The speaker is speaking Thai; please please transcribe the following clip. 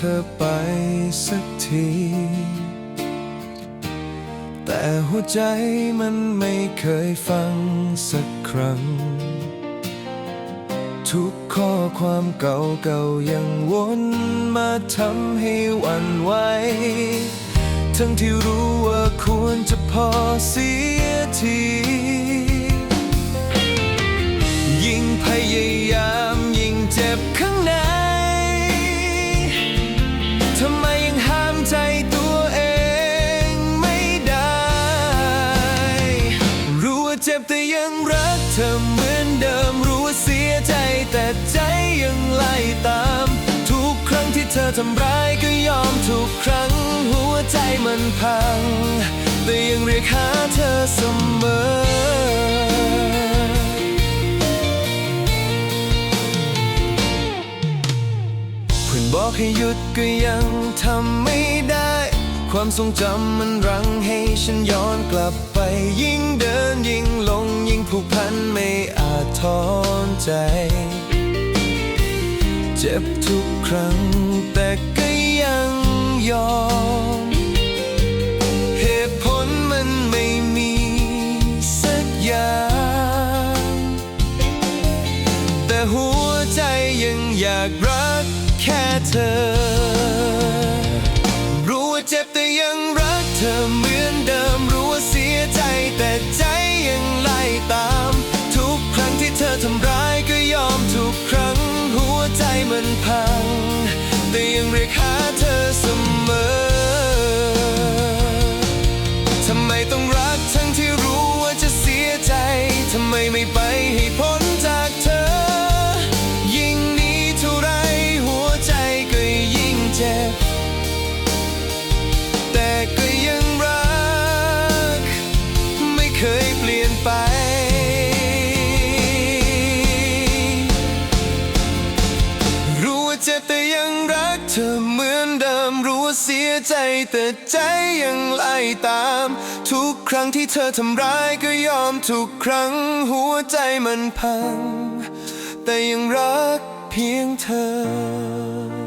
ธอไปสักที แต่หัวใจมันไม่เคยฟังสักครั้ง ทุกข้อความเก่าๆยังวนมาทำให้วันไหวทั้งที่รู้ว่าควรจะพอเสียที ยังรักเธอเหมือนเดิมรู้ว่าเสียใจแต่ใจยังไล่ตาม ทุกครั้งที่เธอทำร้ายก็ยอมทุกครั้ง หัวใจมันพัง แต่ยังเรียกหาเธอเสมอบอกให้หยุดก็ยังทำไม่ได้ ความทรงจำมันรั้งให้ฉันย้อนกลับไปยิ่งเดิน ผูกพันไม่อาจถอนใจ เจ็บทุกครั้งแต่ก็ยังยอม เหตุผลมันไม่มีสักอย่าง แต่หัวใจยังอยากรักแค่เธอ ลี่ยนไป รู้ว่าเจ็บแต่ยังรักเธอเหมือนเดิม รู้ว่าเสียใจแต่ใจยังไล่ตาม ทุกครั้งที่เธอทำร้ายก็ยอมทุกครั้งหัวใจมันพัง แต่ยังรักเพียงเธอ